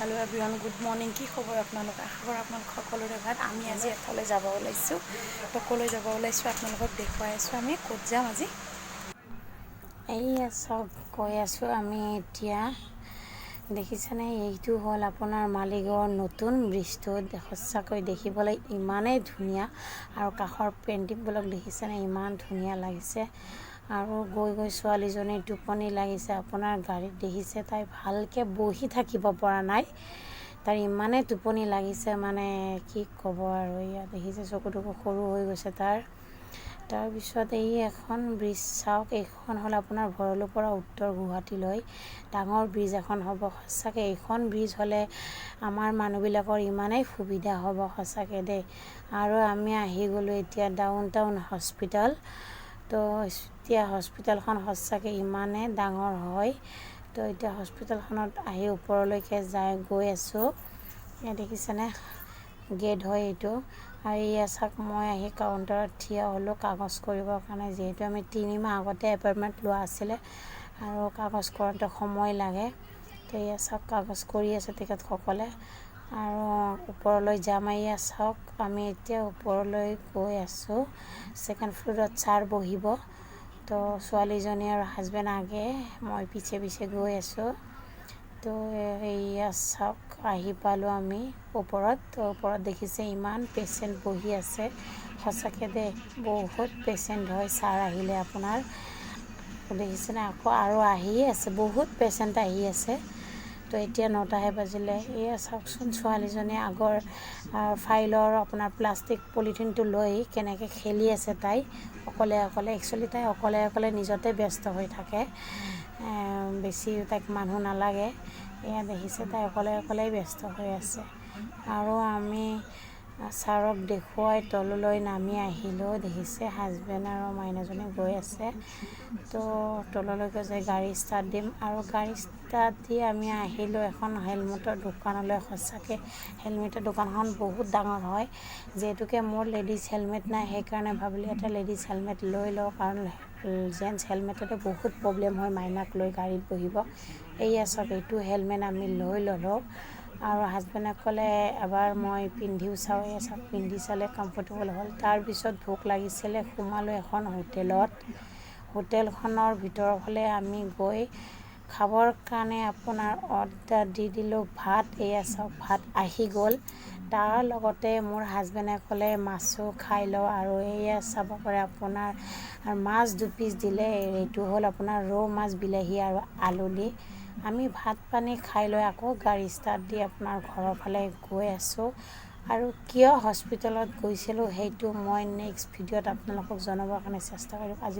Hello' everyone good morning কি খবৰ আপোনালোক? আশা কৰোঁ আপোনালোক সকলোৰে ভালো। আমি আজি এঠাইলৈ যাব ওলাইছোঁ। তো যাব ওলাইছোঁ আপোনালোকক দেখুৱাই আছোঁ আমি। ক'ত যাম আজি? এইয়া চব কৈ আছোঁ আমি এতিয়া। দেখিছেনে? এইটো হ'ল আপোনাৰ মালিগাঁৱৰ নতুন ব্ৰিজটো। সঁচাকৈ দেখিবলৈ ইমানেই ধুনীয়া। আৰু কাষৰ পেইণ্টিংবিলাক দেখিছেনে? ইমান ধুনীয়া লাগিছে। আৰু গৈ গৈ ছোৱালীজনীৰ টোপনি লাগিছে, আপোনাৰ গাড়ীত দেখিছে তাই ভালকৈ বহি থাকিব পৰা নাই। তাৰ ইমানেই টোপনি লাগিছে মানে কি ক'ব আৰু ইয়াত দেখিছে চকু সৰু হৈ গৈছে তাৰ। তাৰপিছত এই এখন ব্ৰিজ চাওক, এইখন হ'ল আপোনাৰ ভৰলুৰ পৰা উত্তৰ গুৱাহাটীলৈ। ডাঙৰ ব্ৰিজ এখন হ'ব, সঁচাকৈ এইখন ব্ৰিজ হ'লে আমাৰ মানুহবিলাকৰ ইমানেই সুবিধা হ'ব, সঁচাকৈ দেই। আৰু আমি আহি গ'লোঁ এতিয়া ডাউন টাউন হস্পিটেল তো এতিয়া হস্পিটেলখন সঁচাকৈ ইমানেই ডাঙৰ হয়। তো এতিয়া হস্পিটেলখনত আহি ওপৰলৈকে যাই গৈ আছোঁ। দেখিছেনে? গেট হয় এইটো। আৰু এয়া চাওক মই আহি কাউণ্টাৰত থিয় হ'লোঁ কাগজ কৰিবৰ কাৰণে। যিহেতু আমি তিনিমাহ আগতে এপইণ্টমেণ্ট লোৱা আছিলে আৰু কাগজ কৰোঁতে সময় লাগে। তো এয়া চাওক কাগজ কৰি আছে তেখেতসকলে আৰু ওপৰলৈ এয়া চাওক আমি এতিয়া ওপৰলৈ গৈ আছোঁ। ছেকেণ্ড ফ্ল'ৰত ছাৰ বহিব। তো ছোৱালীজনী আৰু হাজবেণ্ড আগে। মই পিছে পিছে গৈ আছোঁ। তো এয়া চাওক, আহি পালোঁ আমি ওপৰত। তো ওপৰত দেখিছে ইমান পেচেণ্ট বহি আছে। সঁচাকৈ দেই বহুত পেচেণ্ট হয় ছাৰ আহিলে আপোনাৰ। দেখিছেনে? আকৌ আৰু আহিয়ে আছে, বহুত পেচেণ্ট আহি আছে। তো এতিয়া নটাহে বাজিলে। এয়া চাওকচোন ছোৱালীজনীয়ে আগৰ ফাইলৰ আপোনাৰ প্লাষ্টিক পলিথিনটো লৈ কেনেকৈ খেলি আছে তাই। অকলে অকলে একচুৱেলি তাই অকলে অকলে নিজতে ব্যস্ত হৈ থাকে। বেছি তাইক মানুহ নালাগে। এয়া দেখিছে তাই অকলে অকলেই ব্যস্ত হৈ আছে। আৰু আমি ছাৰক দেখুৱাই তললৈ নামি আহিলেও দেখিছে হাজবেণ্ড আৰু মাইনাজনী গৈ আছে। তো তললৈকে যে গাড়ী ষ্টাৰ্ট দিম। আৰু গাড়ী ষ্টাৰ্ট দি আমি আহিলোঁ এখন হেলমেটৰ দোকানলৈ। সঁচাকৈ হেলমেটৰ দোকানখন বহুত ডাঙৰ হয়। যিহেতুকে মোৰ লেডিজ হেলমেট নাই, সেইকাৰণে ভাবিলোঁ এটা লেডিজ হেলমেট লৈ লওঁ। কাৰণ জেণ্টছ হেলমেটতে বহুত প্ৰব্লেম হয় মাইনাক লৈ গাড়ীত বহিব। এইয়া চাওক এইটো হেলমেট আমি লৈ ল'লোঁ। আৰু হাজবেণ্ডে ক'লে এবাৰ মই পিন্ধিও চাওঁ এই চাওক পিন্ধি চালে কমফৰ্টেবল হ'ল। তাৰপিছত ভোক লাগিছিলে সোমালোঁ এখন হোটেলত। হোটেলখনৰ ভিতৰৰ ফালে আমি গৈ খাবৰ কাৰণে আপোনাৰ অৰ্ডাৰ দি দিলোঁ ভাত এয়া চাওক ভাত আহি গ'ল। তাৰ লগতে মোৰ হাজবেণ্ডে ক'লে মাছো খাই লওঁ আৰু এয়া চাব পাৰে আপোনাৰ মাছ দুপিচ দিলে এইটো হ'ল আপোনাৰ ৰৌ মাছ বিলাহী আৰু আলু দি। আমি ভাত পানী খাই লৈ আকৌ গাড়ী ষ্টাৰ্ট দি আপোনাৰ ঘৰৰ ফালে গৈ আছোঁ। আৰু কিয় হস্পিটেলত গৈছিলোঁ সেইটো মই নেক্সট ভিডিঅ'ত আপোনালোকক জনাবৰ কাৰণে চেষ্টা কৰিম। আজি